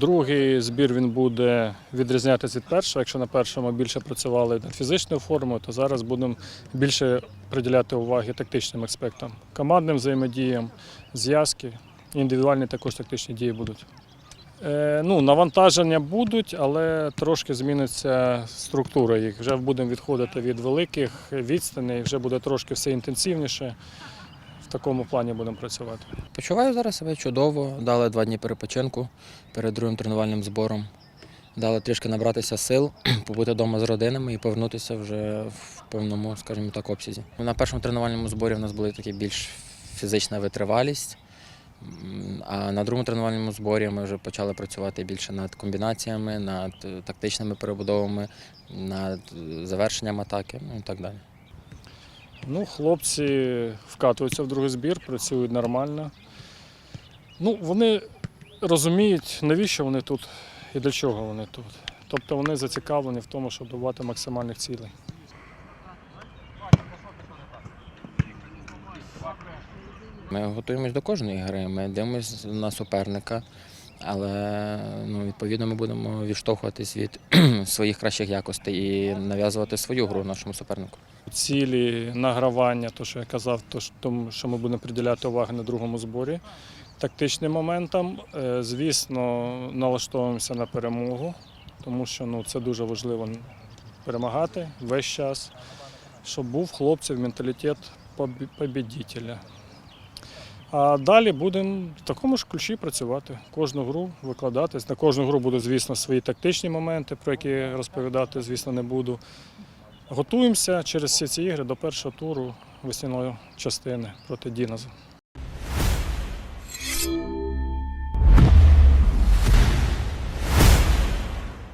Другий збір він буде відрізнятися від першого. Якщо на першому більше працювали над фізичною формою, то зараз будемо більше приділяти уваги тактичним аспектам, командним взаємодіям, зв'язки, індивідуальні також тактичні дії будуть. Е, ну, навантаження будуть, але трошки зміниться структура їх. Вже будемо відходити від великих відстаней, вже буде трошки все інтенсивніше. В такому плані будемо працювати. Почуваю зараз себе чудово. Дали два дні перепочинку перед другим тренувальним збором. Дали трішки набратися сил, побути вдома з родинами і повернутися вже в повному, скажімо так, обсязі. На першому тренувальному зборі в нас була такі більш фізична витривалість. А на другому тренувальному зборі ми вже почали працювати більше над комбінаціями, над е, тактичними перебудовами, над е, завершенням атаки, ну і так далі. Ну, хлопці вкатуються в другий збір, працюють нормально. Ну, вони розуміють, навіщо вони тут і для чого вони тут. Тобто вони зацікавлені в тому, щоб добувати максимальних цілей. Ми готуємось до кожної гри, ми дивимося на суперника, але ну, відповідно ми будемо відштовхуватись від своїх кращих якостей і нав'язувати свою гру нашому супернику. Цілі, награвання, то, що я казав, то, тому, що ми будемо приділяти увагу на другому зборі. Тактичним моментам, е, звісно, налаштовуємося на перемогу, тому що ну, це дуже важливо перемагати весь час, щоб був хлопців менталітет побідітеля. А далі будемо в такому ж ключі працювати, кожну гру викладатись. На кожну гру будуть, звісно, свої тактичні моменти, про які розповідати, звісно, не буду. Готуємося через всі ці ігри до першого туру весняної частини проти Діноза.